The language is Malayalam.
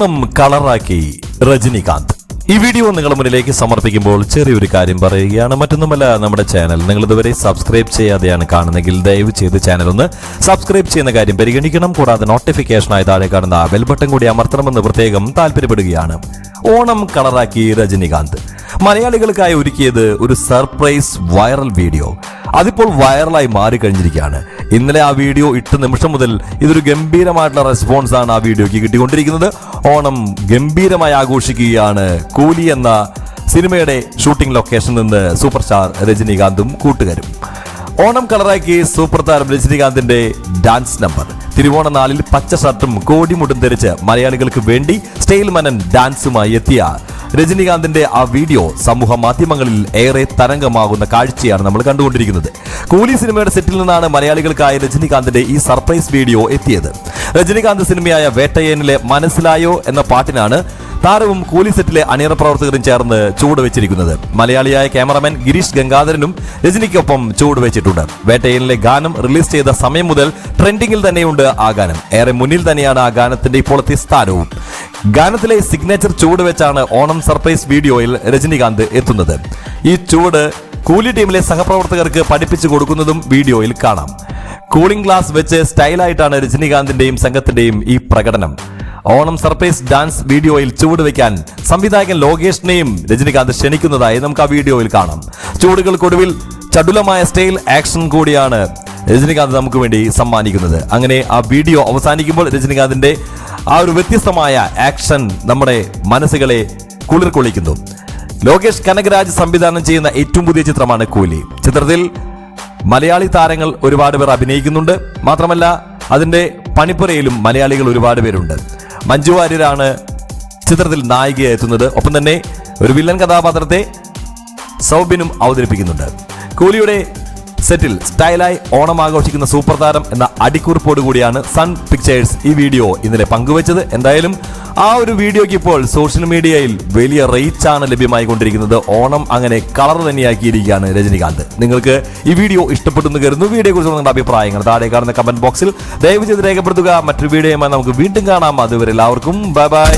ഓണം കളറാക്കി രജനികാന്ത്. ഈ വീഡിയോ നിങ്ങളുടെ മുന്നിലേക്ക് സമർപ്പിക്കുമ്പോൾ ചെറിയൊരു കാര്യം പറയുകയാണ്. മറ്റൊന്നുമല്ല നമ്മുടെ ചാനൽ നിങ്ങൾ ഇതുവരെ സബ്സ്ക്രൈബ് ചെയ്യാതെയാണ് കാണുന്നെങ്കിൽ ദയവ് ചെയ്ത് ചാനൽ ഒന്ന് സബ്സ്ക്രൈബ് ചെയ്യുന്ന കാര്യം പരിഗണിക്കണം. കൂടാതെ നോട്ടിഫിക്കേഷനായി താഴെ കാണുന്ന ബെൽ ബട്ടൺ കൂടി അമർത്തണമെന്ന് പ്രത്യേകം താല്പര്യപ്പെടുകയാണ്. ഓണം കളറാക്കി രജനികാന്ത്. മലയാളികൾക്കായി ഒരുക്കിയത് ഒരു സർപ്രൈസ് വൈറൽ വീഡിയോ അതിപ്പോൾ വൈറലായി മാറിക്കഴിഞ്ഞിരിക്കുകയാണ്. ഇന്നലെ ആ വീഡിയോ ഇട്ട നിമിഷം മുതൽ ഇതൊരു ഗംഭീരമായിട്ടുള്ള റെസ്പോൺസ് ആണ് ആ വീഡിയോക്ക് കിട്ടിക്കൊണ്ടിരിക്കുന്നത്. ഓണം ഗംഭീരമായി ആഘോഷിക്കുകയാണ് കൂലി എന്ന സിനിമയുടെ ഷൂട്ടിംഗ് ലൊക്കേഷനിൽ നിന്ന് സൂപ്പർ സ്റ്റാർ രജനീകാന്തും കൂട്ടുകാരും. ഓണം കളറാക്കി സൂപ്പർ താരം രജനീകാന്തിന്റെ ഡാൻസ് നമ്പർ തിരുവോണ നാളിൽ പച്ച ഷർട്ടും കോടിമുട്ടും ധരിച്ച് മലയാളികൾക്ക് വേണ്ടി സ്റ്റൈൽ മനൻ ഡാൻസുമായി എത്തിയ രജനീകാന്തിന്റെ ആ വീഡിയോ സമൂഹ മാധ്യമങ്ങളിൽ ഏറെ തരംഗമാകുന്ന കാഴ്ചയാണ് നമ്മൾ കണ്ടുകൊണ്ടിരിക്കുന്നത്. കൂലി സിനിമയുടെ സെറ്റിൽ നിന്നാണ് മലയാളികൾക്കായി രജനീകാന്തിന്റെ ഈ സർപ്രൈസ് വീഡിയോ എത്തിയത്. രജനീകാന്ത് സിനിമയായ വേട്ടയനിലെ മനസ്സിലായോ എന്ന പാട്ടിനാണ് താരവും കൂലി സെറ്റിലെ അണിയറ പ്രവർത്തകരും ചേർന്ന് ചൂട് വെച്ചിരിക്കുന്നത്. മലയാളിയായ ക്യാമറമാൻ ഗിരീഷ് ഗംഗാധരനും രജനിക്കൊപ്പം ചൂട് വെച്ചിട്ടുണ്ട്. വേട്ടയനിലെ ഗാനം റിലീസ് ചെയ്ത സമയം മുതൽ ട്രെൻഡിങ്ങിൽ തന്നെയുണ്ട് ആ ഗാനം. ഏറെ മുന്നിൽ തന്നെയാണ് ആ ഗാനത്തിന്റെ ഇപ്പോഴത്തെ സ്ഥാനവും. ഗാനത്തിലെ സിഗ്നേച്ചർ ചൂട് വെച്ചാണ് ഓണം സർപ്രൈസ് വീഡിയോയിൽ രജനികാന്ത് എത്തുന്നത്. ഈ ചൂട് കൂലി ടീമിലെ സഹപ്രവർത്തകർക്ക് പഠിപ്പിച്ചു കൊടുക്കുന്നതും വീഡിയോയിൽ കാണാം. കൂളിംഗ് ഗ്ലാസ് വെച്ച് സ്റ്റൈലായിട്ടാണ് രജനീകാന്തിന്റെയും സംഘത്തിന്റെയും ഈ പ്രകടനം. ഓണം സർപ്രൈസ് ഡാൻസ് വീഡിയോയിൽ ചൂട് വെക്കാൻ സംവിധായകൻ ലോകേഷിനെയും രജനികാന്ത് ക്ഷണിക്കുന്നതായി നമുക്ക് ആ വീഡിയോയിൽ കാണാം. ചൂടുകൾക്കൊടുവിൽ ചടുലമായ സ്റ്റൈൽ ആക്ഷൻ കൂടിയാണ് രജനികാന്ത് നമുക്ക് വേണ്ടി സമ്മാനിക്കുന്നത്. അങ്ങനെ ആ വീഡിയോ അവസാനിക്കുമ്പോൾ രജനികാന്തിന്റെ ആ ഒരു വ്യത്യസ്തമായ ആക്ഷൻ നമ്മുടെ മനസ്സുകളെ കുളിർക്കൊള്ളിക്കുന്നു ലോകേഷ് കനകരാജ് സംവിധാനം ചെയ്യുന്ന ഏറ്റവും പുതിയ ചിത്രമാണ് കൂലി. ചിത്രത്തിൽ മലയാളി താരങ്ങൾ ഒരുപാട് പേർ അഭിനയിക്കുന്നുണ്ട്. മാത്രമല്ല അതിന്റെ പണിപ്പുരയിലും മലയാളികൾ ഒരുപാട് പേരുണ്ട്. മഞ്ജു വാര്യരാണ് ചിത്രത്തിൽ നായികയായി എത്തുന്നത്. ഒപ്പം തന്നെ ഒരു വില്ലൻ കഥാപാത്രത്തെ സൗബിനും അവതരിപ്പിക്കുന്നുണ്ട്. കൂലിയുടെ സെറ്റിൽ സ്റ്റൈലായി ഓണം ആഘോഷിക്കുന്ന സൂപ്പർ താരം എന്ന അടിക്കുറിപ്പോട് കൂടിയാണ് സൺ പിക്ചേഴ്സ് ഈ വീഡിയോ ഇന്നലെ പങ്കുവച്ചത്. എന്തായാലും ആ ഒരു വീഡിയോയ്ക്ക് ഇപ്പോൾ സോഷ്യൽ മീഡിയയിൽ വലിയ റീച്ചാണ് ലഭ്യമായി കൊണ്ടിരിക്കുന്നത് ഓണം അങ്ങനെ കളർ തന്നെയാക്കിയിരിക്കുകയാണ് രജനികാന്ത്. നിങ്ങൾക്ക് ഈ വീഡിയോ ഇഷ്ടപ്പെട്ടു എന്ന് കരുതുന്നു. വീഡിയോ കുറിച്ച് നിങ്ങളുടെ അഭിപ്രായങ്ങൾ താഴെ കാണുന്ന കമന്റ് ബോക്സിൽ ദയവ് ചെയ്ത് രേഖപ്പെടുത്തുക. മറ്റൊരു വീഡിയോയുമായി നമുക്ക് വീണ്ടും കാണാം. അതുവരെ എല്ലാവർക്കും ബൈ ബൈ.